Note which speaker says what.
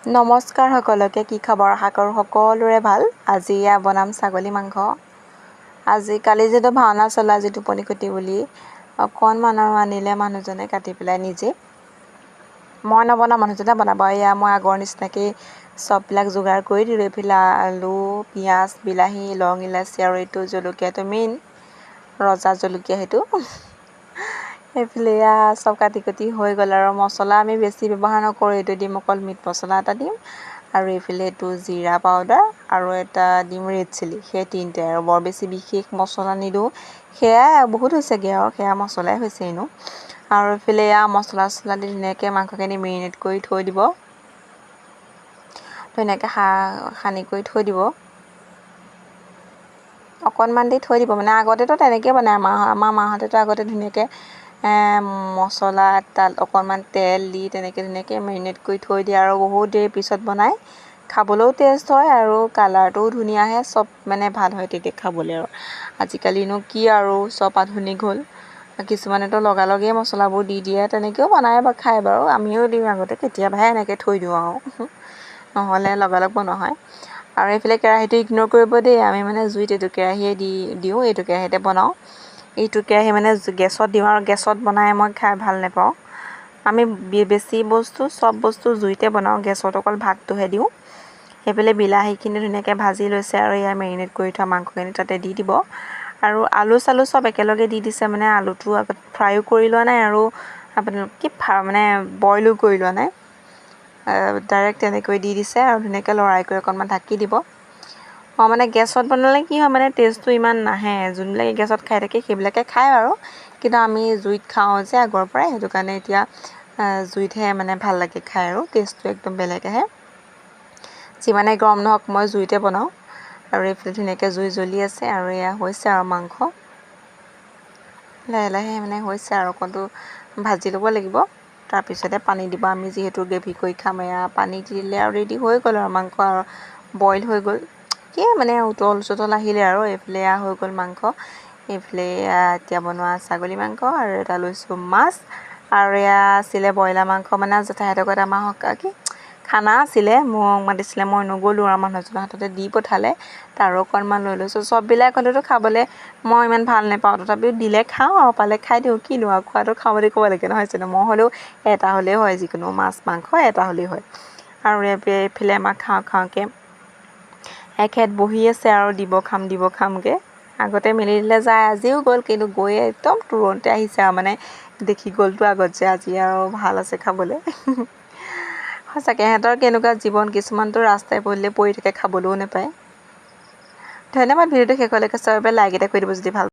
Speaker 1: নমস্কাৰ সকলোকে কি খবৰ? আশা কৰোঁ সকলোৰে ভাল। আজি এয়া বনাম ছাগলী মাংস। আজি কালি যিটো ভাওনা চলা আজি টোপনি খতি বুলি অকণমান আৰু আনিলে মানুহজনে কাটি পেলাই নিজে। মই নবনাওঁ মানুহজনে বনাব। এয়া মই আগৰ নিচিনাকৈ চববিলাক যোগাৰ কৰি দিলোঁ। এইফালে আলু পিঁয়াজ বিলাহী লং ইলাচি আৰু এইটো জলকীয়াটো মেইন ৰজা জলকীয়া সেইটো। এইফালে এয়া চব কাটি কুটি হৈ গ'ল আৰু মছলা আমি বেছি ব্যৱহাৰ নকৰোঁ। এইটো দিম অকল মিট মছলা এটা দিম। আৰু এইফালে এইটো জিৰা পাউডাৰ আৰু এটা দিম ৰেড চিলি সেই তিনিটাই আৰু বৰ বেছি বিশেষ মছলা নিদিওঁ। সেয়াই বহুত হৈছেগৈ আৰু সেয়া মছলাই হৈছে এনেও। আৰু এইফালে এয়া মছলা চছলা দি ধুনীয়াকৈ মাংসখিনি মেৰিনেট কৰি থৈ দিব। ধুনীয়াকৈ সা সানি কৰি থৈ দিব। অকণমান দি থৈ দিব। মানে আগতেতো তেনেকৈ বনায় আমাৰ আমাৰ মাহঁতেতো আগতে ধুনীয়াকৈ মছলা তাত অকণমান তেল দি তেনেকৈ ধুনীয়াকৈ মেৰিনেট কৰি থৈ দিয়ে আৰু বহুত দেৰি পিছত বনায় খাবলৈও টেষ্ট হয় আৰু কালাৰটোও ধুনীয়া আহে চব মানে ভাল হয় তেতিয়া খাবলৈ আৰু। আজিকালিনো কি আৰু চব আধুনিক হ'ল। কিছুমানেতো লগালগেই মছলাবোৰ দি দিয়ে তেনেকৈও বনায় বা খায় বাৰু। আমিও দিওঁ আগতে কেতিয়াবাহে এনেকৈ থৈ দিওঁ আৰু। নহ'লে লগালগ বনোৱা হয় আৰু এইফালে কেৰাহীটো ইগন'ৰ কৰিব দেই আমি মানে জুইত এইটো কেৰাহীয়ে দি দিওঁ এইটো কেৰাহীতে বনাওঁ। এইটো কেৰাহী মানে গেছত দিওঁ আৰু গেছত বনাই মই খাই ভাল নাপাওঁ। আমি বেছি বস্তু চব বস্তু জুইতে বনাওঁ গেছত অকল ভাতটোহে দিওঁ। সেইফালে বিলাহীখিনি ধুনীয়াকৈ ভাজি লৈছে আৰু এয়া মেৰিনেট কৰি থোৱা মাংসখিনি তাতে দি দিব। আৰু আলু চালু চব একেলগে দি দিছে মানে আলুটো আগত ফ্ৰাইও কৰি লোৱা নাই আৰু আপোনালোক কি মানে বইলো কৰি লোৱা নাই। ডাইৰেক্ট তেনেকৈ দি দিছে আৰু ধুনীয়াকৈ লৰাই কৰি অকণমান ঢাকি দিব। অঁ মানে গেছত বনালে কি হয় মানে টেষ্টটো ইমান নাহে। যোনবিলাকে গেছত খাই থাকে সেইবিলাকে খায় আৰু কিন্তু আমি জুইত খাওঁ যে আগৰ পৰাই সেইটো কাৰণে এতিয়া জুইতহে মানে ভাল লাগে খাই আৰু টেষ্টটো একদম বেলেগ আহে। যিমানে গৰম নহওক মই জুইতে বনাওঁ। আৰু এইফালে ধুনীয়াকৈ জুই জ্বলি আছে আৰু এয়া হৈছে আৰু মাংস। লাহে লাহে মানে হৈছে আৰু অকণটো ভাজি ল'ব লাগিব। তাৰপিছতে পানী দিব। আমি যিহেতু গ্ৰেভি কৰি খাম এয়া পানী দিলে আৰু ৰেডি হৈ গ'ল আৰু মাংস আৰু বইল হৈ গ'ল। কি মানে উতল চুতল আহিলে আৰু এইফালে এয়া হৈ গ'ল মাংস। এইফালে এয়া এতিয়া বনোৱা ছাগলী মাংস আৰু এটা লৈছোঁ মাছ। আৰু এয়া আছিলে ব্ৰইলাৰ মাংস মানে জেঠাইহঁতৰ ঘৰত আমাৰ কি? খানা আছিলে মোক মাতিছিলে মই নগ'লোঁ আৰু মানুহজনৰ হাততে দি পঠালে। তাৰো অকণমান লৈ লৈছোঁ। চববিলাক হ'লেতো খাবলৈ মই ইমান ভাল নাপাওঁ তথাপিও দিলে খাওঁ আৰু পালে খাই দিওঁ কিনো আৰু খোৱাটো খাওঁ বুলি ক'ব লাগে নহয় জানো? মই হ'লেও এটা হ'লেই হয় যিকোনো মাছ মাংস এটা হ'লেই হয়। আৰু এইফালে আমাৰ খাওঁ খাওঁকৈ এখেত বহি আছে আৰু দিব খাম, দিব খামকৈ আগতে মেলি দিলে যায়, আজিও গ'ল, কিন্তু গৈ একদম তুৰন্তে আহিছে আৰু মানে দেখি গ'লতো আগত যে আজি আৰু ভালো আছে খাবলৈ। সঁচাকৈ সিহঁতৰ কেনেকুৱা জীৱন, কিছুমানতো ৰাস্তাই পদূলিয়ে পৰি থাকে, খাবলৈও নাপায়। ধন্যবাদ ভিডিঅ'টো শেষলৈকে বাবে লাইক এটা কৰি দিব যদি ভালো